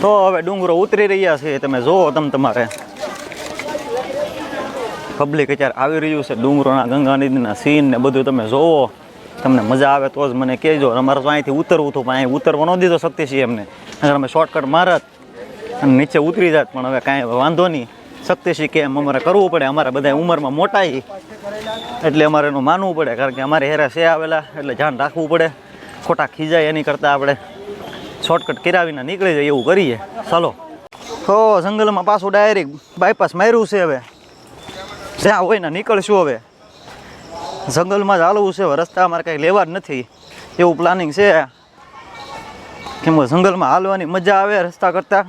તો હવે ડુંગરો ઉતરી રહ્યા છે, તમે જુઓ તમ તમારે. પબ્લિક અત્યારે આવી રહ્યું છે, ડુંગરોના ગંગા નદીના સીન ને બધું તમે જોવો તમને મજા આવે તો જ મને કહેજો. અમારે તો અહીંથી ઉતરવું હતું, પણ અહીં ઉતરવા ન દીધો શક્તિસિંહ એમને. અગર અમે શોર્ટકટ મારત અને નીચે ઉતરી જાત, પણ હવે કાંઈ વાંધો નહીં. શક્તિસિંહ કે એમ અમારે કરવું પડે. અમારે બધા ઉંમરમાં મોટા. એટલે અમારે એનું માનવું પડે, કારણ કે અમારે હેરા છે આવેલા, એટલે ધ્યાન રાખવું પડે. ખોટા ખીજાય એની કરતાં આપણે. શોર્ટકટ કરાવીને નીકળી જાય એવું કરીએ. ચાલો. તો જંગલમાં પાછું ડાયરેક્ટ બાયપાસ માર્યું છે હવે. જ્યાં હોય ને નીકળશું હવે. જંગલમાં જ હાલવું છે હવે, રસ્તા અમારે કાંઈ લેવા જ નથી. એવું પ્લાનિંગ છે. કેમ જંગલમાં હાલવાની મજા આવે રસ્તા કરતાં.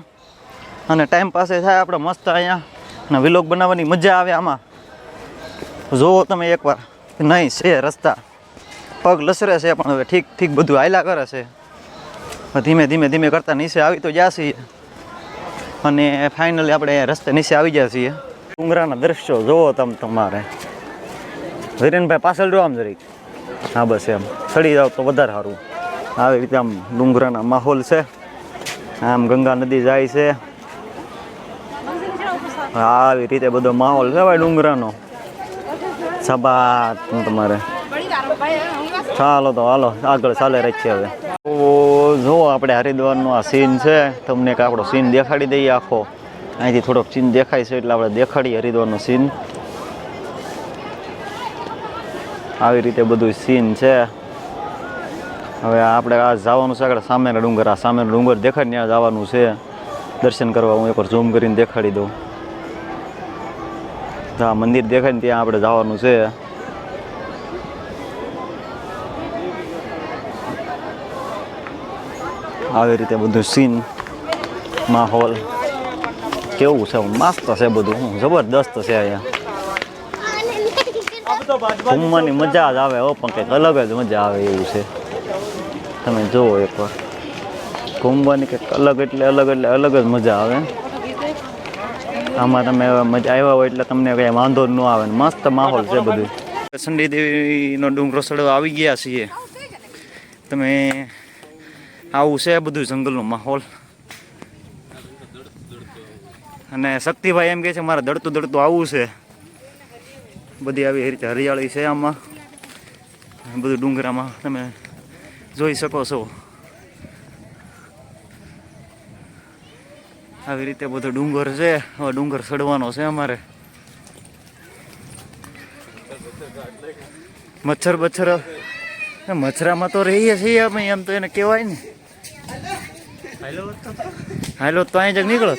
અને ટાઈમ પાસે થાય આપણે મસ્ત અહીંયા. અને વિલોગ બનાવવાની મજા આવે આમાં. જોવો તમે એકવાર. નહીં, છે રસ્તા. પગ લસરે છે પણ હવે ઠીક ઠીક બધું હાલ્યા કરે છે. ધીમે ધીમે ધીમે કરતાં નીચે આવી તો જ્યાં છીએ. અને ફાઇનલી આપણે રસ્તે નીચે આવી ગયા છીએ. ડુંગરાના દ્રશ્યો જોવો તમે તમારે. વિરેનભાઈ પાછળ જો આમ જરીક. હા, બસ એમ. ચડી જાવ તો વધારે સારું. આવી રીતે આમ ડુંગરાના માહોલ છે. આમ ગંગા નદી જાય છે. આવી રીતે બધો માહોલ છે ભાઈ ડુંગરાનો. સબાત તમારે. ચાલો તો હાલો, આગળ ચાલે રહી છે હવે. તો જો આપણે હરિદ્વારનો આ સીન છે, તમને એક આપણો સીન દેખાડી દઈએ આખો. અહીંથી થોડોક સીન દેખાય છે એટલે આપણે દેખાડીએ હરિદ્વારનો સીન આવી રીતે બધું સીન છે. હવે આપણે આ જવાનું છે આગળ સામેના ડુંગર. આ સામેનો ડુંગર દેખાડ ત્યાં જવાનું છે. દર્શન કરવા હું એકવાર ઝૂમ કરીને દેખાડી દઉં. આ મંદિર દેખાય ને ત્યાં આપણે જવાનું છે. આવી રીતે બધું સીન માહોલ. કેવું છે મસ્ત છે બધું. જબરદસ્ત છે અહીંયા. ઘૂમવાની મજા જ આવે હો, પણ કંઈક અલગ જ મજા આવે એવું છે. તમે જુઓ એકવાર. ઘૂમવાની કંઈક અલગ એટલે અલગ એટલે અલગ જ મજા આવે. આમાં તમે મજા આવ્યા હોય એટલે તમને કંઈ વાંધો ન આવે. મસ્ત માહોલ છે બધું. સંડી દેવીનો ડુંગરો સડો આવી ગયા છીએ. તમે આવું છે બધું જંગલનો માહોલ. અને શક્તિભાઈ એમ કહે છે, મારે દડતું દડતું આવવું છે. બધી આવી રીતે હરિયાળી છે આમાં. બધું ડુંગરામાં તમે જોઈ શકો છો. આવી રીતે બધો ડુંગર છે. હવે ડુંગર ચડવાનો છે અમારે. મચ્છર બચ્છર. મચ્છરામાં તો રહીએ છીએ અમે, એમ તો એને કહેવાય ને. હાલો તો અહીં જગ નીકળો.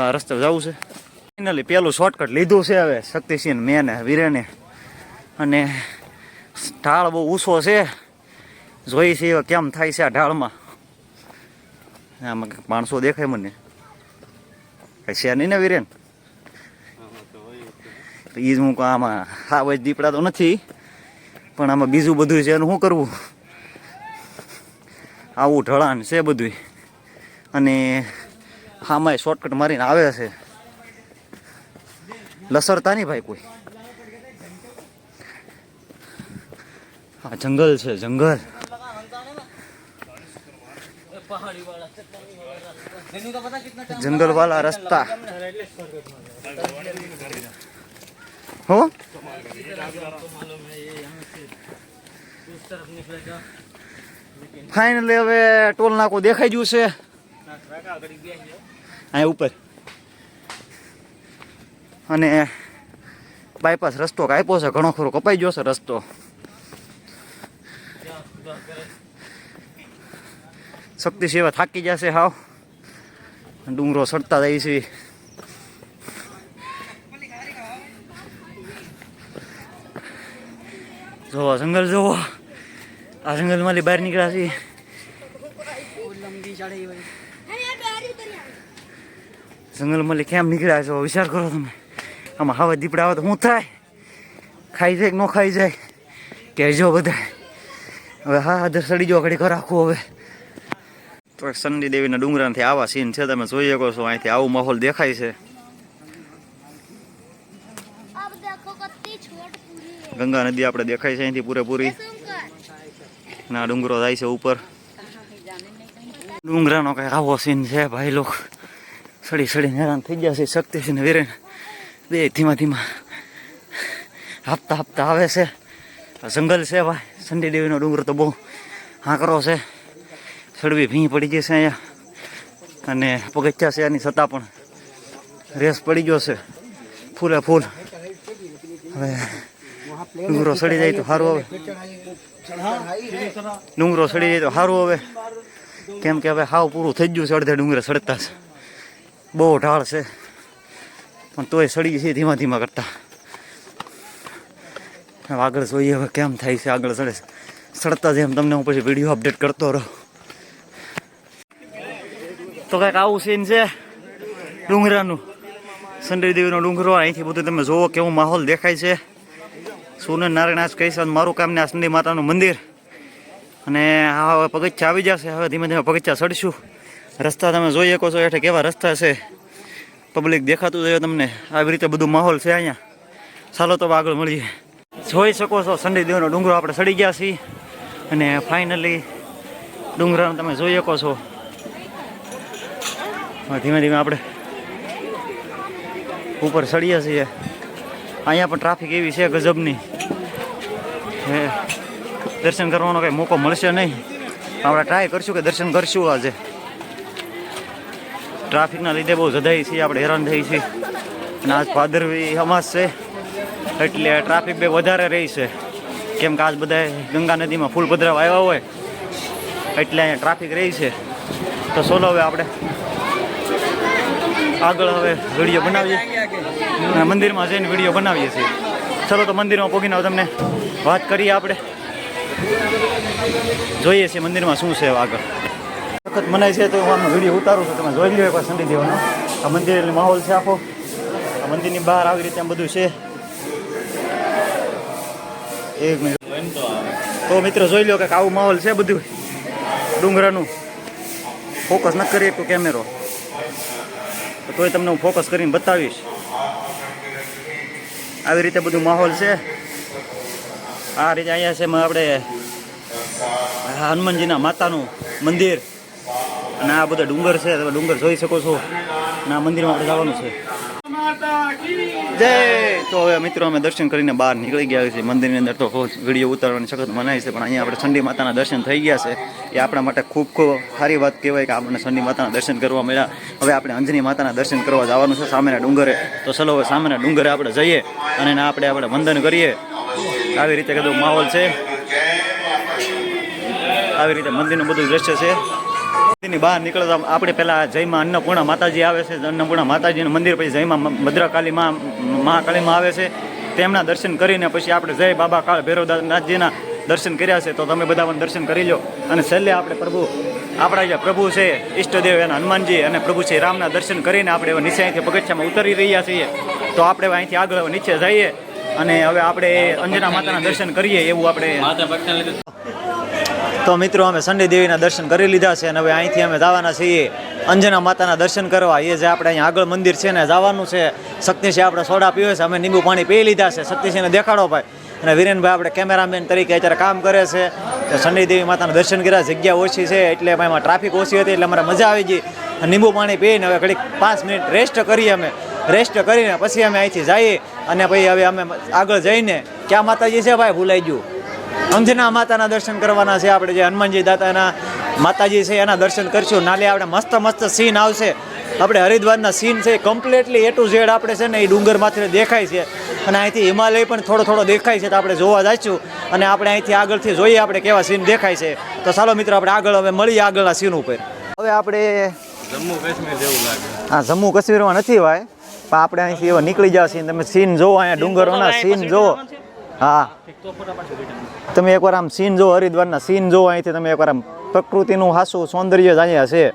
આ રસ્તે જવું છે. ફાઇનલી પેલું શોર્ટકટ લીધું છે હવે શક્તિસિંહ મેં ને વીરેને. અને ઢાળ બહુ ઊંચો છે. જોઈ છે કેમ થાય છે આ ઢાળમાં. આમાં માણસો દેખાય મને. કઈ છે નહીં ને વીરેન? તો એ જ હું કહું આમાં હા વજ દીપડા તો નથી. પણ આમાં બીજું બધું છે એનું શું કરવું? આવું ઢળાણ છે બધું અને આમાં શોર્ટકટ મારીને આવે છે. લસરતા નહીં ભાઈ કોઈ. આ જંગલ છે, જંગલ. જંગલ વાળા રસ્તા. હો? ફાઇનલી હવે ટોલ નાકો દેખાઈ ગયું છે. અહીંયા ઉપર. અને બાયપાસ રસ્તો કાપ્યો છે. ઘણો ખરો કપાઈ ગયો છે રસ્તો. શક્તિ સેવા થાકી જશે હાવ. ડુંગરો સડતા જાય છે. જોવા જંગલ, જોવો. આ જંગલમાંથી બહાર નીકળ્યા છીએ. જંગલમાંથી કેમ નીકળ્યા છો? વિચાર કરો તમે. આમાં હવે દીપડા આવે તો હું થાય? ખાઈ જાય કે ન ખાઈ જાય? કહેજો બધા. હવે હા આદર સડી જો ઘડી રાખવું હવે. તો સંડી દેવીના ડુંગરાથી આવા સીન છે તમે જોઈ શકો છો. અહીંથી આવું માહોલ દેખાય છે. ગંગા નદી આપણે દેખાય છે અહીંથી પૂરેપૂરી. અને ડુંગરો જાય છે ઉપર. ડુંગરાનો કંઈક આવો સીન છે, ભાઈ લોક. સડી સડીને હેરાન થઈ ગયા છે શક્તિસિંહ ને વીરેન. બે ધીમા ધીમા. હાપતા હાપતા આવે છે. જંગલ છે ભાઈ. સંડી દેવીનો ડુંગર તો બહુ હાંકરો છે. સડવી ભીં પડી ગઈ છે અહીંયા. અને પગથિયા છે એની છતાં પણ રેસ પડી ગયો છે. ફૂલે ફૂલ. હવે ડુંગરો સડી જાય તો સારું હવે ડુંગરો સડી જાય તો સારું હવે. કેમ કે હવે હાવ પૂરું થઈ ગયું છે, અડધે ડુંગરે સડતા છે. બહુ ઢાળ છે. પણ તોય સડી છે, ધીમા ધીમા કરતા. આગળ જોઈએ હવે કેમ થાય છે, આગળ સડે સડતા જેમ તમને હું પછી વીડિયો અપડેટ કરતો રહો. તો કાંઈક આવું સીન છે, ડુંગરાનું. સંડરી દેવીનો ડુંગરો, અહીંથી બધું તમે જોવો કેવો માહોલ દેખાય છે. સોનર નારાયણ કહી છે મારું કામ ને આ માતાનું મંદિર. અને હા હવે પગથિયા આવી જશે. હવે ધીમે ધીમે પગથિયા ચડશું રસ્તા તમે જોઈ શકો છો હેઠે કેવા રસ્તા છે. પબ્લિક દેખાતું જોઈએ તમને. આવી રીતે બધું માહોલ છે અહીંયા. ચાલો તો આગળ મળીએ. જોઈ શકો છો સંડી દેવનો ડુંગરો આપણે સડી ગયા છીએ. અને ફાઇનલી ડુંગરાનું તમે જોઈ શકો છો. ધીમે ધીમે આપણે ઉપર ચડીએ છીએ. અહીંયા પણ ટ્રાફિક એવી છે ગજબની. દર્શન કરવાનો કંઈ મોકો મળશે નહીં. આપણે ટ્રાય કરશું કે દર્શન કરશું આજે. ટ્રાફિકના લીધે બહુ જધાઈ છીએ, આપણે હેરાન થઈ છીએ. અને આજ ભાદરવી અમાસ છે, એટલે ટ્રાફિક બે વધારે રહી છે. કેમ કે આજ બધા ગંગા નદીમાં ફૂલ પધરાવ આવ્યા હોય, એટલે અહીંયા ટ્રાફિક રહી છે. તો સોલો હવે આપણે આગળ હવે વીડિયો બનાવીએ. મંદિરમાં જઈને વીડિયો બનાવીએ છીએ. ચલો તો મંદિરમાં પોગીને તમને. વાત કરીએ આપણે. જોઈએ છીએ મંદિરમાં શું છે આગળ. વખત મનાય છે તો હું આનો વીડિયો ઉતારું છું, તમે જોઈ લો એકવાર સંડી દેવાનો. આ મંદિર માહોલ છે આખો. આ મંદિરની બહાર આવી રીતે બધું છે. એક મિનિટ. તો મિત્રો જોઈ લો કે આવું માહોલ છે બધું. ડુંગરાનું. ફોકસ ન કરીએ તો કેમેરો તોય તમને હું ફોકસ કરીને બતાવીશ. આવી રીતે બધું માહોલ છે. આ રીતે અહીંયા છે આપણે હનુમાનજીના માતાનું મંદિર. અને આ બધા ડુંગર છે, તમે ડુંગર જોઈ શકો છો. અને આ મંદિરમાં આપણે જવાનું છે. જય! તો હવે મિત્રો અમે દર્શન કરીને બહાર નીકળી ગયા છીએ. મંદિરની અંદર તો વીડિયો ઉતારવાની સખત મનાય છે, પણ અહીંયા આપણે ચંડી માતાના દર્શન થઈ ગયા છે. એ આપણા માટે ખૂબ ખૂબ સારી વાત કહેવાય કે આપણને ચંડી માતાના દર્શન કરવા મળ્યા. હવે આપણે અંજની માતાના દર્શન કરવા જવાનું છે સામેના ડુંગરે. તો ચલો હવે સામેના ડુંગરે આપણે જઈએ અને આપણે આપણે વંદન કરીએ. આવી રીતે કદું માહોલ છે. આવી રીતે મંદિરનું બધું દ્રશ્ય છે. મંદિરની બહાર નીકળતા આપણે પહેલાં જયમાં અન્નપૂર્ણા માતાજી આવે છે. અન્નપૂર્ણા માતાજીનું મંદિર પછી જયમાં ભદ્રકાલી માં મહાકાળીમાં આવે છે. તેમના દર્શન કરીને પછી આપણે જય બાબા કાળ ભૈરવનાથજીના દર્શન કર્યા છે. તો તમે બધા પણ દર્શન કરી લો. અને છેલ્લે આપણે પ્રભુ, આપણા જે પ્રભુ છે, ઈષ્ટદેવ એના હનુમાનજી અને પ્રભુ શ્રી રામના દર્શન કરીને આપણે નીચે અહીંથી પગથિયામાં ઉતરી રહ્યા છીએ. તો આપણે અહીંથી આગળ નીચે જઈએ. અને હવે આપણે અંજના માતાના દર્શન કરીએ એવું આપણે તો મિત્રો અમે સંડે દેવીના દર્શન કરી લીધા છે અને હવે અહીંથી અમે જવાના છીએ અંજના માતાના દર્શન કરવા. એ જે આપણે અહીંયા આગળ મંદિર છે ને જવાનું છે. શક્તિસિંહ આપણે સોડા પીવે છે અમે લીંબુ પાણી પી લીધા છે. શક્તિસિંહને દેખાડો ભાઈ. અને વિરેનભાઈ આપણે કેમેરામેન તરીકે અત્યારે કામ કરે છે. તો સંડી દેવી માતાના દર્શન કર્યા જગ્યા ઓછી છે એટલે એમાં ટ્રાફિક ઓછી હતી એટલે અમારે મજા આવી ગઈ. અને લીંબુ પાણી પીને હવે ઘડીક પાંચ મિનિટ રેસ્ટ કરીએ અમે. રેસ્ટ કરીને પછી અમે અહીંથી જઈએ અને પછી હવે અમે આગળ જઈને ક્યાં માતાજી છે ભાઈ ભૂલાઈ ગયું. અંજના માતાના દર્શન કરવાના છે આપણે જે હનુમાનજી દાતાના માતાજી છે એના દર્શન કરશું. નાલે આપણે મસ્ત મસ્ત સીન આવશે. આપણે હરિદ્વારના સીન છે કમ્પ્લીટલી એ ટુ ઝેડ આપણે છે ને એ ડુંગર માથે દેખાય છે. અને અહીંથી હિમાલય પણ થોડો થોડો દેખાય છે તો આપણે જોવા જઈશું અને આપણે અહીંથી આગળથી જોઈએ આપણે કેવા સીન દેખાય છે. તો ચાલો મિત્રો આપણે આગળ હવે મળીએ આગળના સીન ઉપર. હવે આપણે જમ્મુ કાશ્મીર જેવું લાગે. હા જમ્મુ કાશ્મીરમાં નથી ભાઈ. પણ આપણે અહીંથી એવા નીકળી છીએ તમે સીન જોવો અહીંયા ડુંગરોના સીન જોવો હા. તમે એકવાર આમ સીન જો હરિદ્વારના સીન જો અહીંથી તમે એકવાર આમ પ્રકૃતિનું હાસું સૌંદર્ય જ અહીંયા છે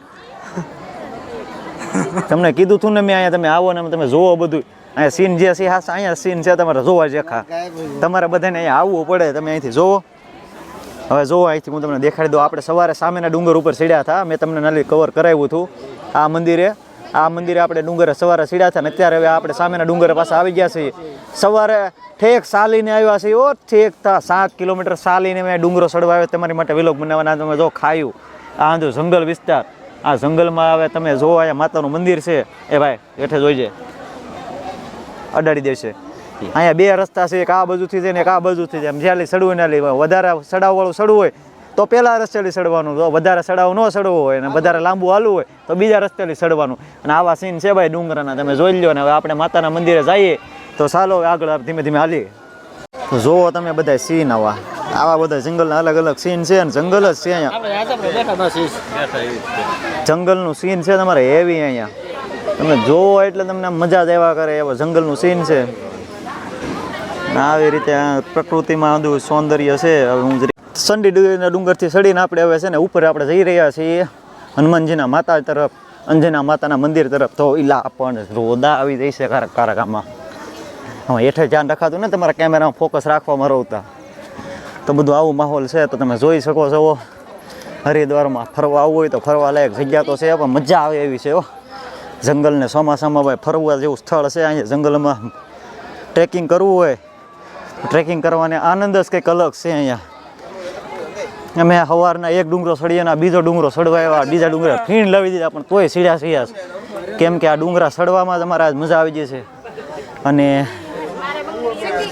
તમને કીધું હતું ને મેં અહીંયા તમે આવો ને તમે જોવો બધું. અહીંયા સીન જે છે હાસ અહીંયા સીન છે તમારે જોવા જેખા. તમારે બધાને અહીંયા આવવું પડે તમે અહીંથી જોવો. હવે જોવો અહીંથી હું તમને દેખાડી દઉં. આપણે સવારે સામેના ડુંગર ઉપર ચડ્યા હતા. મેં તમને નલી કવર કરાવ્યું હતું. આ મંદિરે આ મંદિરે આપણે ડુંગર સવારે સીડા છે ને અત્યારે હવે આપણે સામેના ડુંગર પાસે આવી ગયા છીએ. સવારે ઠેક સાલીને આવ્યા છીએ. ઓ ઠેક સાત કિલોમીટર સાલીને મેં ડુંગરો સડવા આવ્યો. તમારી માટે વિલોક બનાવવાના તમે જો ખાયું. આ જો જંગલ વિસ્તાર. આ જંગલમાં આવે તમે જો અહીંયા માતાનું મંદિર છે. એ ભાઈ, હેઠે જોઈજે. અડાડી દેશે. અહીંયા બે રસ્તા છે. એક આ બાજુથી છે ને એક આ બાજુથી છે. જ્યાં સડવું ના લે વધારે સડાવવાળું સડવું હોય તો પહેલા રસ્તેલી સડવાનું તો વધારે સડાવ ન સડવો હોય અને વધારે લાંબુ હાલવું હોય તો બીજા રસ્તેથી સડવાનું અને આવા સીન છે ભાઈ ડુંગરાના તમે જોઈ લો ને હવે આપણે માતાના મંદિરે જઈએ તો ચાલો આગળ ધીમે ધીમે હાલીએ. તો જુઓ તમે બધા સીન આવા. આવા બધા જંગલના અલગ અલગ સીન છે અને જંગલ જ છે અહીંયા. એવી જંગલનું સીન છે તમારે હેવી અહીંયા. તમે જોવો એટલે તમને આમ મજા જ આવ્યા કરે એવો જંગલનું સીન છે. આવી રીતે પ્રકૃતિમાં બધું સૌંદર્ય છે હવે હું સંડી ડુંગરથી સડીને આપણે હવે છે ને ઉપર આપણે જઈ રહ્યા છીએ હનુમાનજીના માતા તરફ, અંજના માતાના મંદિર તરફ. તો ઈલા પણ રોદા આવી જાય છે કારક કારક આમાં. હવે હેઠે ધ્યાન રખાતું ને તમારા કેમેરામાં ફોકસ રાખવામાં રહતા. તો બધું આવું માહોલ છે તો તમે જોઈ શકો છો. હરિદ્વારમાં ફરવા આવવું હોય તો ફરવા લાયક જગ્યા તો છે, પણ મજા આવે એવી છે જંગલને ચોમાસામાં ભાઈ ફરવા જેવું સ્થળ છે, અહીંયા જંગલમાં ટ્રેકિંગ કરવું હોય. ટ્રેકિંગ કરવાને આનંદ જ કંઈક અલગ છે અહીંયા. અમે સવારના એક ડુંગરો સડીએના બીજો ડુંગરો સડવા આવ્યા. બીજા ડુંગરા ફીણ લાવી દીધા પણ તોય સીડ્યા સીડ્યા. કેમ કે આ ડુંગરા સડવામાં જ અમારે આજ મજા આવી જશે અને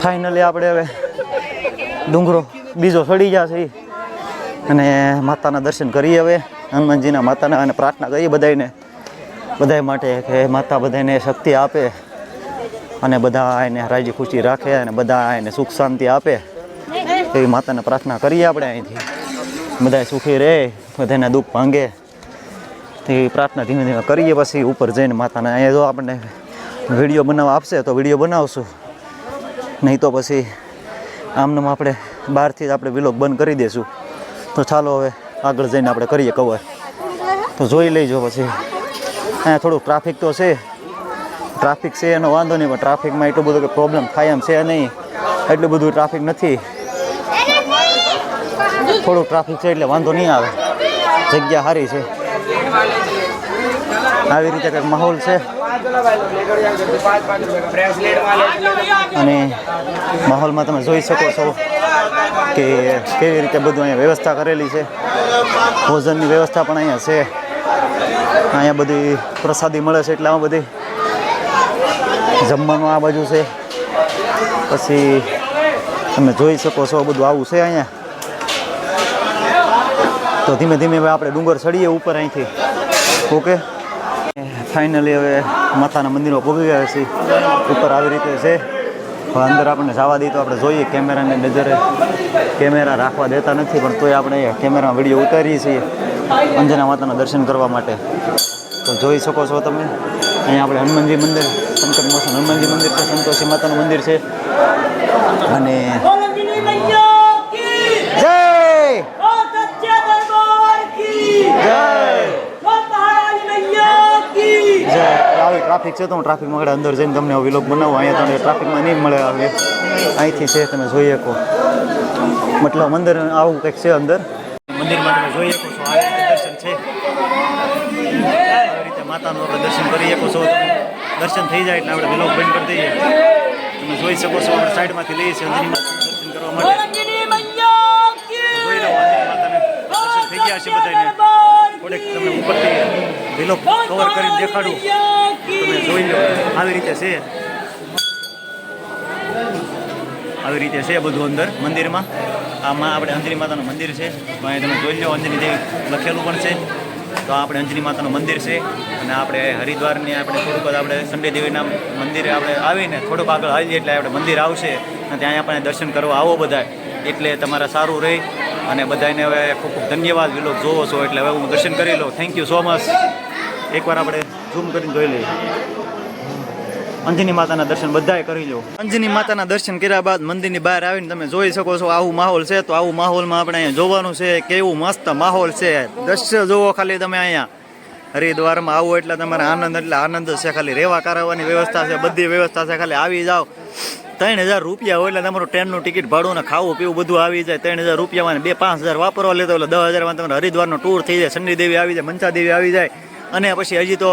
ફાઇનલી આપણે હવે ડુંગરો બીજો સડી જશે અને માતાના દર્શન કરીએ હવે. હનુમાનજીના માતાના અને પ્રાર્થના કરીએ બધાને બધા માટે કે માતા બધાને શક્તિ આપે અને બધા એને રાજી ખુશી રાખે અને બધા એને સુખ શાંતિ આપે. એવી માતાને પ્રાર્થના કરીએ આપણે અહીંથી. બધા સુખી રહે બધાના દુઃખ ભાંગે. તે પ્રાર્થના ધીમે ધીમે કરીએ, પછી ઉપર જઈને માતાના અહીંયા જો આપણને વીડિયો બનાવવા આપશે તો વીડિયો બનાવશું. નહીં તો પછી આમનામ આપણે બહારથી જ આપણે વિલોગ બંધ કરી દઈશું તો ચાલો હવે આગળ જઈને આપણે કરીએ કવર તો જોઈ લઈજો પછી. અહીંયા થોડુંક ટ્રાફિક તો છે. ટ્રાફિક છે એનો વાંધો નહીં, પણ ટ્રાફિકમાં એટલું બધું પ્રોબ્લેમ થાય એમ છે નહીં. એટલું બધું ટ્રાફિક નથી. થોડુંક ટ્રાફિક છે એટલે વાંધો નહીં આવે. જગ્યા સારી છે. આવી રીતે કંઈક માહોલ છે. અને માહોલમાં તમે જોઈ શકો છો કે કેવી રીતે બધું અહીંયા વ્યવસ્થા કરેલી છે. ભોજનની વ્યવસ્થા પણ અહીંયા છે. અહીંયા બધી પ્રસાદી મળે છે એટલે આમાં બધી જમવાનું આ બાજુ છે. પછી તમે જોઈ શકો છો બધું આવું છે અહીંયા. તો ધીમે ધીમે હવે આપણે ડુંગર ચડીએ ઉપર અહીંથી. ઓકે? ફાઇનલી હવે માતાના મંદિરમાં પહોંચી ગયા છીએ. ઉપર આવી રીતે છે. અંદર આપણને જવા દઈએ તો આપણે જોઈએ કેમેરાને નજરે. કેમેરા રાખવા દેતા નથી, પણ તોય આપણે કેમેરા વીડિયો ઉતારીએ છીએ અંજના માતાના દર્શન કરવા માટે. તો જોઈ શકો છો તમે. અહીંયા આપણે હનુમાનજી મંદિર સંકટ મોસન હનુમાનજી મંદિર છે. સંતોષી માતાનું મંદિર છે. અને ટ્રાફિક છે તો હું ટ્રાફિકમાં આગળ અંદર જઈને તમને વિલોગ બનાવું. અહીંયા તમને ટ્રાફિકમાં નહીં મળે આવે. અહીંથી છે તમે જોઈ શકો. મતલબ મંદિર આવું કંઈક છે અંદર. મંદિરમાં તમે જોઈ શકો છો આ દર્શન છે. આવી રીતે માતાનું આપણે દર્શન કરી શકો છો. દર્શન થઈ જાય એટલે આપણે વિલોગ બંધ કરી દઈએ. તમે જોઈ શકો છો આપણે સાઈડમાંથી લઈએ છીએ અંદરની દર્શન કરવા માટે. થઈ ગયા છે બધાને થોડેક તમે ઉપરથી વિલોક કવર કરીને દેખાડું. તમે જોઈ લો, આવી રીતે છે. આવી રીતે છે બધું અંદર મંદિરમાં. આમાં આપણે અંજની માતાનું મંદિર છે. અહીં તમે જોઈ લો અંજની દેવી લખેલું પણ છે. તો આપણે અંજની માતાનું મંદિર છે. અને આપણે હરિદ્વારની આપણે થોડુંક આપણે સંડે દેવીના મંદિરે આપણે આવીને થોડુંક આગળ આવી એટલે આપણે મંદિર આવશે. અને ત્યાં આપણે દર્શન કરવા આવો બધા એટલે તમારે સારું રહે. અને બધાને હવે ખૂબ ખૂબ ધન્યવાદ. વિલોક જોવો છો એટલે હવે હું દર્શન કરી લઉં. થેન્ક યુ સો મચ એકવાર આપણે ઝૂમ કરીને જોઈ લઈએ. અંજની માતાના દર્શન બધાએ કરી લો અંજની માતાના દર્શન કર્યા બાદ મંદિરની બહાર આવીને તમે જોઈ શકો છો આવું માહોલ છે. તો આવું માહોલમાં આપણે અહીંયા જોવાનું છે કેવું મસ્ત માહોલ છે. દ્રશ્ય જોવો ખાલી તમે અહીંયા. હરિદ્વારમાં આવો એટલે તમારે આનંદ, એટલે આનંદ છે ખાલી. રહેવા કરાવવાની વ્યવસ્થા છે, બધી વ્યવસ્થા છે. ખાલી આવી જાઓ. ત્રણ હજાર રૂપિયા હોય એટલે તમારું ટ્રેનનું ટિકિટ ભાડું ને ખાવું પીવું બધું આવી જાય. ત્રણ હજાર રૂપિયામાં બે પાંચ હજાર વાપરવા લેતો એટલે દસ હજારમાં તમારે હરિદ્વારનો ટૂર થઈ જાય. શનિદેવી આવી જાય મનસા દેવી આવી જાય. અને પછી હજી તો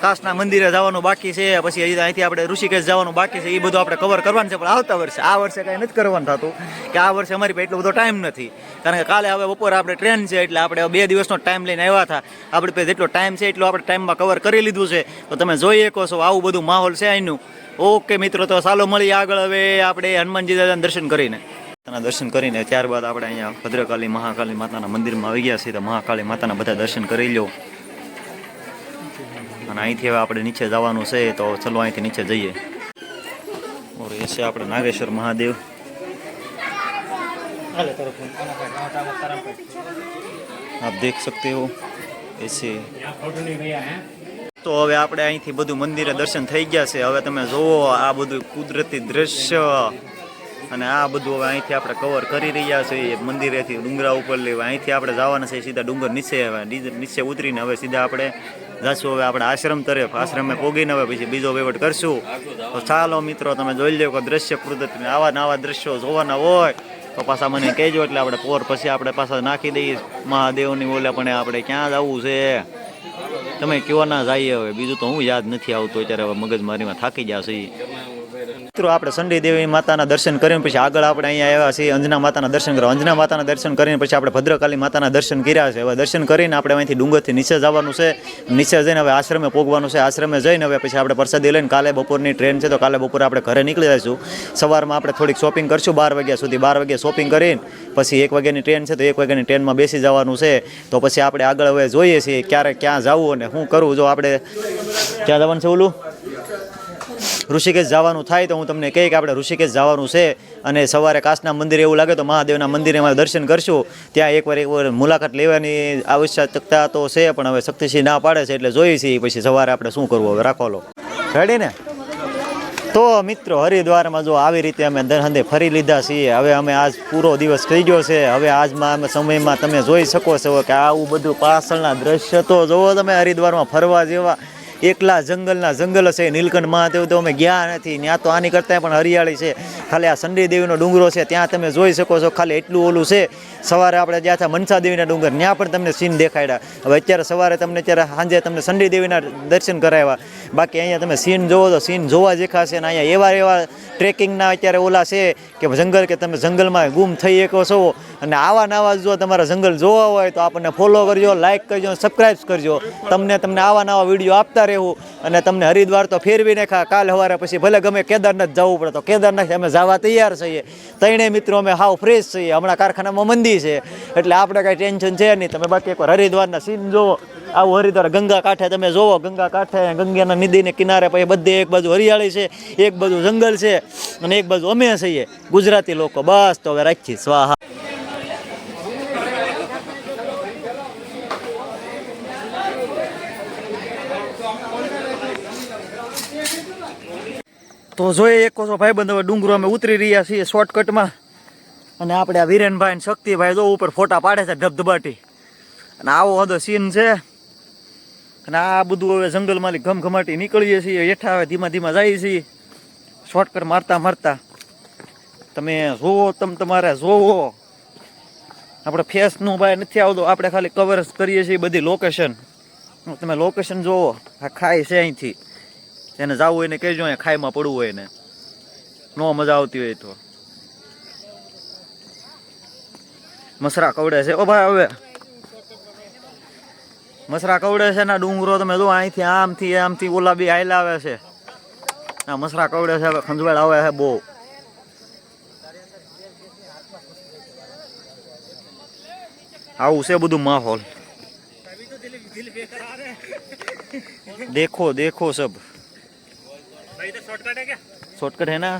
કાશના મંદિરે જવાનું બાકી છે. પછી હજી અહીંથી આપણે ઋષિકેશ જવાનું બાકી છે. એ બધું આપણે કવર કરવાનું છે. પણ આવતા વર્ષે, આ વર્ષે કાંઈ નથી કરવાનું થતું. કે આ વર્ષે અમારી પાસે એટલો બધો ટાઈમ નથી. કારણ કે કાલે હવે બપોરે આપણે ટ્રેન છે, એટલે આપણે બે દિવસનો ટાઈમ લઈને આવ્યા હતા. આપણી પાસે જેટલો ટાઈમ છે, એટલો આપણે ટાઈમમાં કવર કરી લીધું છે. તો તમે જોઈ શકો છો આવું બધું માહોલ છે અહીંનું. ઓકે મિત્રો, તો ચાલો મળીએ આગળ હવે આપણે હનુમાનજી દાદાના દર્શન કરીને. માતાના દર્શન કરીને ત્યારબાદ આપણે અહીંયા ભદ્રકાલી, મહાકાલી માતાના મંદિરમાં આવી ગયા છીએ. તો મહાકાલી માતાના બધા દર્શન કરી લો અને અહીંથી હવે આપણે નીચે જવાનું છે તો ચલો અહીંથી નીચે જઈએ. એ છે આપણે નાગેશ્વર મહાદેવ. આપ દેખ સકતે હો. એ છે. તો હવે આપણે અહીંથી બધું મંદિરે દર્શન થઈ ગયા છે. હવે તમે જોવો આ બધું કુદરતી દ્રશ્ય. અને આ બધું હવે અહીંથી આપણે કવર કરી રહ્યા છીએ મંદિરેથી ડુંગરા ઉપર લેવા અહીંથી આપણે જવાના છે. સીધા ડુંગર નીચે નીચે ઉતરીને હવે સીધા આપણે જશું હવે આપણે આશ્રમ તરફ, આશ્રમે પોગીને હવે પછી બીજો વહીવટ કરશું. તો ચાલો મિત્રો, તમે જોઈ લો કે દ્રશ્ય કુદરતી આવા નવા દ્રશ્યો જોવાના હોય, તો પાછા મને કહેજો એટલે આપણે પોર પછી આપણે પાછા નાખી દઈએ. મહાદેવની બોલે પણ આપણે ક્યાં જવું છે? તમે કયો ના જઈએ હવે, બીજું તો હું યાદ નથી આવતું, અત્યારે હવે મગજ મારીમાં થાકી ગયા છે મિત્રો, આપણે સંડી દેવી માતાના દર્શન કરીને પછી આગળ આપણે અહીંયા આવ્યા છીએ અંજના માતાના દર્શન કરવા. અંજના માતાના દર્શન કરીને પછી આપણે ભદ્રકાલી માતાના દર્શન કર્યા છે. હવે દર્શન કરીને આપણે અહીંથી ડુંગરથી નીચે જવાનું છે. નીચે જઈને હવે આશ્રમે પોગવાનું છે. આશ્રમે જઈને હવે પછી આપણે પ્રસાદી લઈને કાલે બપોરની ટ્રેન છે, તો કાલે બપોરે આપણે ઘરે નીકળી જઈશું. સવારમાં આપણે થોડીક શોપિંગ કરશું, બાર વાગ્યા સુધી. બાર વાગ્યા શોપિંગ કરીને પછી એક વાગ્યાની ટ્રેન છે, તો એક વાગ્યાની ટ્રેનમાં બેસી જવાનું છે. તો પછી આપણે આગળ હવે જોઈએ છીએ ક્યારે ક્યાં જવું અને શું કરવું. જો આપણે ક્યાં જવાનું છે, ઓલું? ઋષિકેશ જવાનું થાય તો હું તમને કહી કે આપણે ઋષિકેશ જવાનું છે અને સવારે કાશના મંદિરે એવું લાગે તો મહાદેવના મંદિરે અમારે દર્શન કરશું. ત્યાં એકવાર એકવાર મુલાકાત લેવાની આવશ્યકતા તો છે, પણ હવે શક્તિસિંહ ના પાડે છે એટલે જોઈએ છીએ પછી સવારે આપણે શું કરવું હવે. રાખો લો. રેડી ને? તો મિત્રો, હરિદ્વારમાં જો આવી રીતે અમે દરહંદે ફરી લીધા છીએ. હવે અમે આજ પૂરો દિવસ થઈ ગયો છે. હવે આજમાં અમે સમયમાં તમે જોઈ શકો છો કે આવું બધું પાછળના દ્રશ્ય તો જોવો તમે, હરિદ્વારમાં ફરવા જેવા એકલા જંગલના જંગલ છે નીલકંઠ મહાદેવ તો અમે ગયા નથી. ત્યાં તો આની કરતાં પણ હરિયાળી છે. ખાલી આ સંડી દેવીનો ડુંગરો છે, ત્યાં તમે જોઈ શકો છો ખાલી એટલું ઓલું છે. સવારે આપણે જ્યાં હતા મનસા દેવીના ડુંગર ત્યાં પણ તમને સીન દેખાડ્યા હવે અત્યારે સવારે તમને, અત્યારે સાંજે તમને સંડી દેવીના દર્શન કરાવ્યા બાકી અહીંયા તમે સીન જોવો તો સીન જોવા દેખાશે અને અહીંયા એવા એવા ટ્રેકિંગના અત્યારે ઓલા છે કે જંગલ કે તમે જંગલમાં ગુમ થઈ શકો છો. અને આવા નવા જો તમારા જંગલ જોવા હોય તો આપણને ફોલો કરજો લાઈક કરજો સબસ્ક્રાઈબ કરજો. તમને તમને આવા નવા વીડિયો આપતા રહેવું. અને તમને હરિદ્વાર તો ફેરવી ખા કાલ સવારે પછી ભલે ગમે કેદારનાથ જવું પડે તો કેદારનાથ અમે જવા તૈયાર છીએ. ત્રણેય મિત્રો અમે હાવ ફ્રેશ છીએ. હમણાં કારખાનામાં મંદી છે. એટલે આપણે કાંઈ ટેન્શન છે નહીં. તમે બાકી એકવાર હરિદ્વારના સીન જોવો આવું હરિદ્વાર ગંગા કાંઠે તમે જોવો, ગંગા કાંઠે, ગંગાના નદીને કિનારે પછી બધે એક બાજુ હરિયાળી છે, એક બાજુ જંગલ છે અને એક બાજુ અમે છીએ, ગુજરાતી લોકો. બસ, તો હવે રાખી, સ્વાહા. તો જોઈએ એક કોસો ભાઈબંધ હવે ડુંગરો અમે ઉતરી રહ્યા છીએ શોર્ટકટમાં અને આપણે આ વિરેનભાઈ શક્તિભાઈ જો ઉપર ફોટા પાડે છે ધબધબાટી. અને આવો બધો સીન છે. અને આ બધું હવે જંગલમાંથી ઘમઘમાટી નીકળીએ છીએ, હેઠા હવે ધીમા ધીમા જઈએ છીએ. શોર્ટકટ મારતા મારતા. તમે જોવો તમે તમારે જોવો આપણે ફેસનું ભાઈ નથી આવતો, આપણે ખાલી કવર કરીએ છીએ બધી લોકેશન તમે લોકેશન જોવો આ ખાય છે અહીંથી. એને જવું હોય ને કહેજો, અહીંયા ખાઈમાં પડવું હોય ને નો મજા આવતી હોય તો. મસરા કવડે છે. ઓ ભાઈ, હવે મસરા કવડે છે ને ડુંગરો તમે જો અહીંથી આમથી આમથી ઓલા બી હાલ આવે છે. આ મસરા કવડે છે હવે ખંજવાળ આવે છે બહુ. આવું છે બધું માહોલ. દેખો દેખો સબ. શોર્ટકટ હે ના?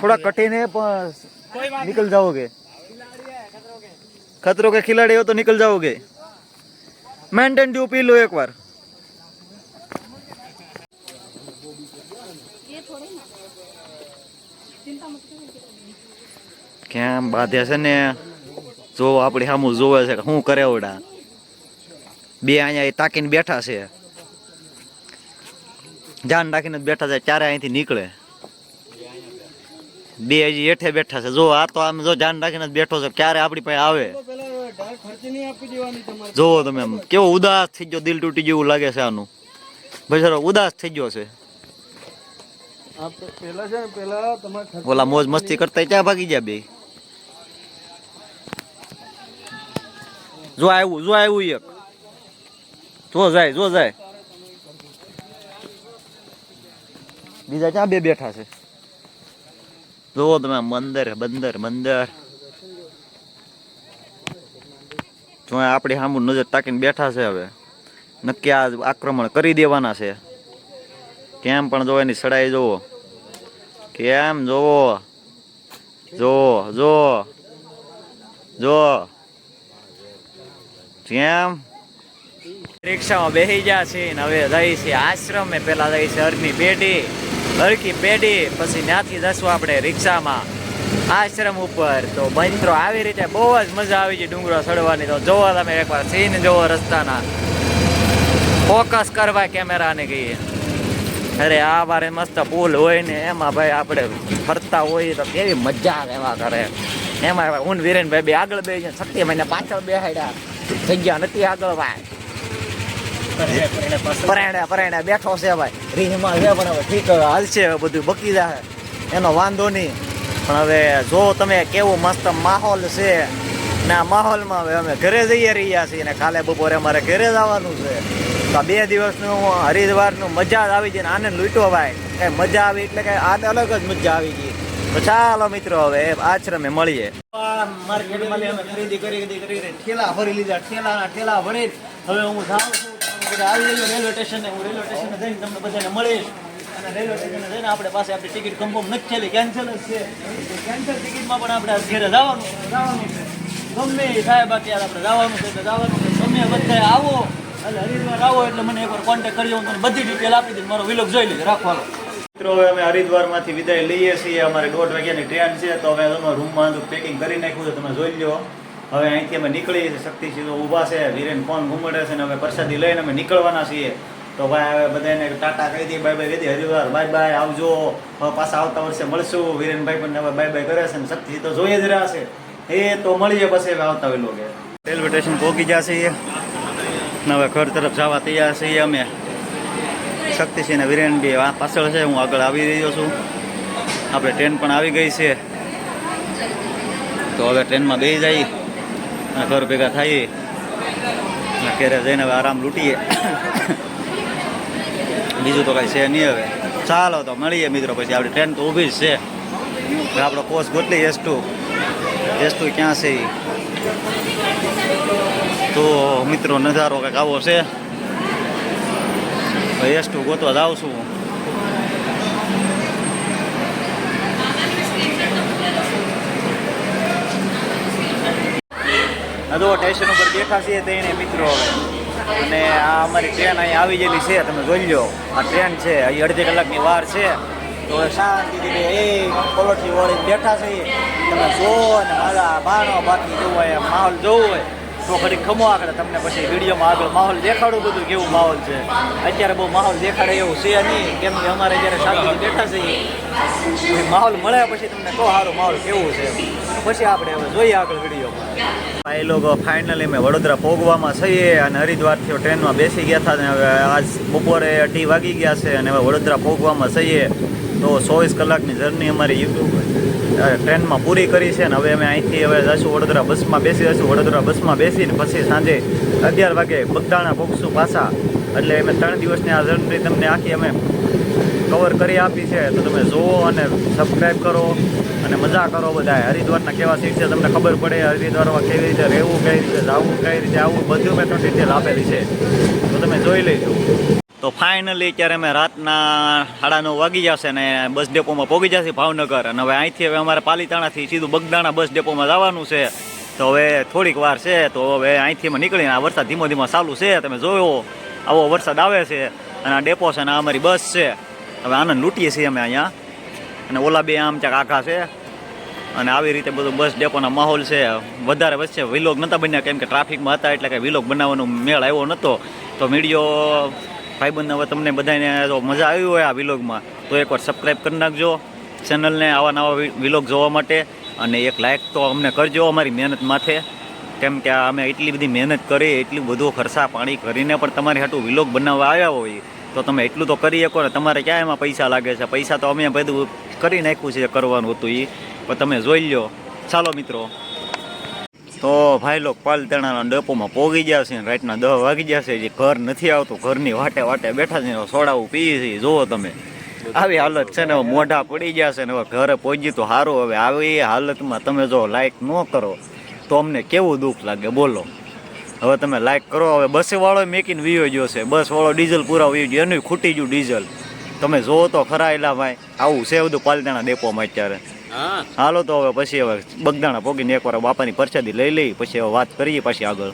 થોડા કટીને હે પણ નિકલ જાઓગે. ખતરો કે ખિલાડી હો તો નિકલ જાઓગે. મેન્ટેન ડ્યુ પી લો એકવાર. કેમ બાધે છે ને? જો આપણે સામું જોવે છે શું કરે ઓડા બે અહીંયા તાકીને બેઠા છે. ધ્યાન રાખીને બેઠા છે ત્યારે અહીંથી નીકળે. બે હજી હેઠે બેઠા છે. જો આ તો આમ જો ધ્યાન રાખીને બેઠો છે, ક્યારે આપણી પાસે આવે? જોવો તમે એમ કેવો ઉદાસ થઈ ગયો દિલ તૂટી જેવું લાગે છે આનું. બિચારો ઉદાસ થઈ ગયો છે. ઓલા મોજ મસ્તી કરતા ક્યાં ભાગી ગયા બે. જો આવ્યું જો આવ્યું એક. જો જાય જો જાય. બીજા ક્યાં બે બેઠા છે? જોવો તમે મંદર બંદર બંદર જો આપણી સામુ નજર તાકીને બેઠા છે હવે. નક્કી આ આક્રમણ કરી દેવાના છે. કેમ પણ જો એની સડાઈ જોવો કેમ જોવો જો જો જો કેમ? રિક્ષામાં બેસી ગયા છે ને હવે જઈ છે આશ્રમે. પેલા જઈ છે અરની પેઢી હરકી પેઢી, પછી ત્યાંથી જશું આપણે રિક્ષામાં. આશ્રમ ઉપર. તો મિત્રો, આવી રીતે બહુ જ મજા આવી છે ડુંગરો ચડવાની તો જોવો તમે એકવાર, સીન જોવો રસ્તાના. ફોકસ કરવા કેમેરાને કહીએ અરે, આ બારે મસ્ત પુલ હોય ને, એમાં ભાઈ આપણે ફરતા હોય તો કેવી મજા આવે એવા કરે એમાં હું વિરેનભાઈ બે આગળ બે શક્તિ મહિને પાછળ બેહાડ્યા. જગ્યા નથી આગળ ભાઈ. પરાયણે પરાયણે બેઠો છે ભાઈ. રીહમાં છે, પણ હવે ઠીક, હાલશે બધું, બકી જાય એનો વાંધો નહીં. પણ હવે જો તમે કેવો મસ્ત માહોલ છે ને આ માહોલમાં હવે અમે ઘરે જઈએ રહ્યા છીએ ને કાલે બપોરે અમારે ઘરે જવાનું છે. તો બે દિવસનું હરિદ્વારનું મજા જ આવી ગઈ આનંદ લૂંટો ભાઈ. કઈ મજા આવી એટલે કઈ આ અલગ જ મજા આવી ગઈ. તો ચાલો મિત્રો હવે આશ્રમે મળીએ. હવે હું જાઉં છું. આવી રેલવે સ્ટેશને રેલવે સ્ટેશને જઈને તમને બધાને મળીશ. આપણે પાસે આપણી ટિકિટ કન્ફર્મ નથી કેન્સલ છે. કેન્સલ ટિકિટમાં પણ આપણે ઘરે જવાનું જવાનું છે. ગમે એ થાય, બાકી આપણે જવાનું છે જવાનું છે. તમે આવો, એટલે હરિદ્વાર આવો એટલે મને એકવાર કોન્ટેક્ટ કરજો બધી ડિટેલ આપી દઈશ. મારો વિલોગ જોઈ લેજો રાખવાનો મિત્રો અમે હરિદ્વારમાંથી વિદાય લઈએ છીએ. અમારે દોઢ વાગ્યાની ટ્રેન છે, તો હવે અમારા રૂમમાં પેકિંગ કરી નાખ્યું છે. તમે જોઈ લો હવે અહીંથી અમે નીકળીએ છીએ, શક્તિસિંહ તો ઊભા છે. વિરેન ફોન ઘૂમડે છે અને હવે પ્રસાદી લઈને અમે નીકળવાના છીએ. તો ભાઈ હવે બધાને ટાટા કહી દઈએ બાય બાય કહી દઈએ હરિવાર બાય બાય આવજો. પાછા આવતા વર્ષે મળશું. વિરેનભાઈ પણ હવે બાય બાય કરે છે અને શક્તિ તો જોઈએ જ રહ્યા છે એ તો મળીએ પછી હવે આવતા હોય લોકો. રેલવે સ્ટેશન પહોંચી જશે હવે ઘર તરફ જવા તૈયાર છીએ અમે. શક્તિસિંહ ને વિરેન બી આ પાછળ છે. હું આગળ આવી રહ્યો છું. આપણે ટ્રેન પણ આવી ગઈ છે. તો હવે ટ્રેનમાં બે જઈએ અને ઘર ભેગા થઈએ ઘેરે જઈને હવે આરામ લૂંટીએ. બીજું તો કાંઈ છે નહીં હવે. ચાલો તો મળીએ મિત્રો પછી. આપણી ટ્રેન તો ઊભી જ છે. આપણો કોર્સ ગોતલી એસ ટુ એસ ટુ ક્યાં છે તો મિત્રો નજારો કંઈક આવો છે. એસ ટુ ગોતવા જાઉં છું આ જો સ્ટેશન ઉપર બેઠા છીએ તો એને મિત્રો હવે. અને આ અમારી ટ્રેન અહીં આવી ગયેલી છે, તમે જોઈ લો. આ ટ્રેન છે, અહીં અડધી કલાકની વાર છે. તો શાંતિથી એ પલોઠી વળી બેઠા છીએ તમે જોવો અને મારા બાણો બાકી જોવો હોય માહોલ જોવો હોય તો ખરી ખમો આગળ તમને પછી વિડીયોમાં આગળ માહોલ દેખાડું બધું કેવું માહોલ છે. અત્યારે બહુ માહોલ દેખાડે એવું છે નહીં. કેમ કે અમારે જ્યારે શાંતિથી બેઠા છીએ માહોલ મળ્યા પછી તમને કહો સારું માહોલ કેવું છે. પછી આપણે હવે જોઈએ આગળ વિડીયોમાં. એ લોકો ફાઇનલી મેં વડોદરા પોગવામાં છીએ અને હરિદ્વારથી ટ્રેનમાં બેસી ગયા હતા ને હવે આજ બપોરે અઢી વાગી ગયા છે અને હવે વડોદરા પોગવામાં છીએ. તો ચોવીસ કલાકની જર્ની અમારી યુટ્યુબ ટ્રેનમાં પૂરી કરી છે અને હવે અમે અહીંથી હવે જશું વડોદરા બસમાં બેસી જશું. વડોદરા બસમાં બેસીને પછી સાંજે અગિયાર વાગે બગદાણા પોગશું પાછા. એટલે અમે ત્રણ દિવસની આ જર્ની તમને આખી અમે કવર કરી આપી છે. તો તમે જુઓ અને સબસ્ક્રાઈબ કરો. અને મજા કરો બધા હરિદ્વારના કેવા સીટ છે તમને ખબર પડે હરિદ્વારમાં કેવી રીતે રહેવું, કઈ રીતે જવું, કઈ રીતે આવવું, બધું મેં તો ડિટેલ આપેલી છે. તો તમે જોઈ લેજો. તો ફાઇનલી અત્યારે અમે રાતના સાડા નવ વાગી જશે ને બસ ડેપોમાં પહોંચી જશે ભાવનગર. અને હવે અહીંથી હવે અમારે પાલીતાણાથી સીધું બગદાણા બસ ડેપોમાં જવાનું છે. તો હવે થોડીક વાર છે તો હવે અહીંથી અમે નીકળીને આ વરસાદ ધીમો ધીમો ચાલુ છે. તમે જોયો, આવો વરસાદ આવે છે અને આ ડેપો છે અને આ અમારી બસ છે. હવે આનંદ લૂંટીએ છીએ અમે અહીંયા. અને ઓલા બે આમ ચાક આખા છે. અને આવી રીતે બધું બસ ડેપોના માહોલ છે. વધારે વચ્ચે વિલોગ નહોતા બન્યા, કેમ કે ટ્રાફિકમાં હતા એટલે કે વિલોગ બનાવવાનો મેળ આવ્યો નહોતો તો વીડિયો ભાઈબંધ હવે તમને બધાને જો મજા આવી હોય આ વિલોગમાં તો એકવાર સબસ્ક્રાઈબ કરી નાખજો. ચેનલને આવા નવા વિલોગ જોવા માટે. અને એક લાઇક તો અમને કરજો અમારી મહેનત માથે. કેમ કે અમે એટલી બધી મહેનત કરી, એટલું બધું ખર્ચા પાણી કરીને પણ તમારે હાટું વિલોગ બનાવવા આવ્યા હોય. તો તમે એટલું તો કરી શકો ને તમારે ક્યાં એમાં પૈસા લાગે છે? પૈસા તો અમે બધું કરી નાખ્યું છે, કરવાનું હતું એ પણ તમે જોઈ લો ચાલો મિત્રો. તો ભાઈ લોક પાલતણાના ડપોમાં પોગી ગયા છે રાતના દસ વાગી ગયા છે. જે ઘર નથી આવતું, ઘરની વાટે વાટે બેઠા છે સોડાવું પીએ છે. જુઓ તમે. આવી હાલત છે ને મોઢા પડી ગયા છે ને હવે ઘરે પહોંચી તો સારું હવે આવી હાલતમાં તમે જો લાઈક ન કરો તો અમને કેવું દુઃખ લાગે? બોલો. હવે તમે લાઈક કરો. હવે બસવાળો મેકીને વીયો ગયો છે. બસ વાળો ડીઝલ પૂરા વીયો ગયો. એનું ખૂટી ગયું ડીઝલ. તમે જોવો તો ખરા એલા ભાઈ આવું છે બધું પાલતાણા ડેપોમાં અત્યારે. હાલો તો હવે પછી હવે બગદાણા પોગીને એકવાર બાપાની પરસાદી લઈ લઈ પછી હવે વાત કરીએ પછી આગળ.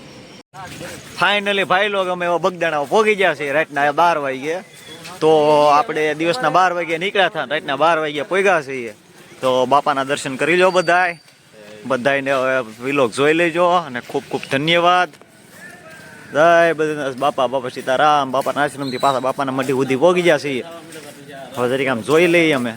ફાઇનલી ભાઈ લોકો અમે બગદાણા પોગી ગયા છે રાતના બાર વાગે તો આપણે દિવસના બાર વાગે નીકળ્યા હતા રાતના બાર વાગે પોગ્યા છીએ. તો બાપાના દર્શન કરી લો બધાય. બધાને હવે વિલોક જોઈ લેજો અને ખૂબ ખૂબ ધન્યવાદ. જય, બધા બાપા બાપા સીતારામ બાપાના આશ્રમથી પાછા બાપાના મઢી ઉધી પોગી ગયા છીએ. હવે જરીક આમ જોઈ લઈએ અમે.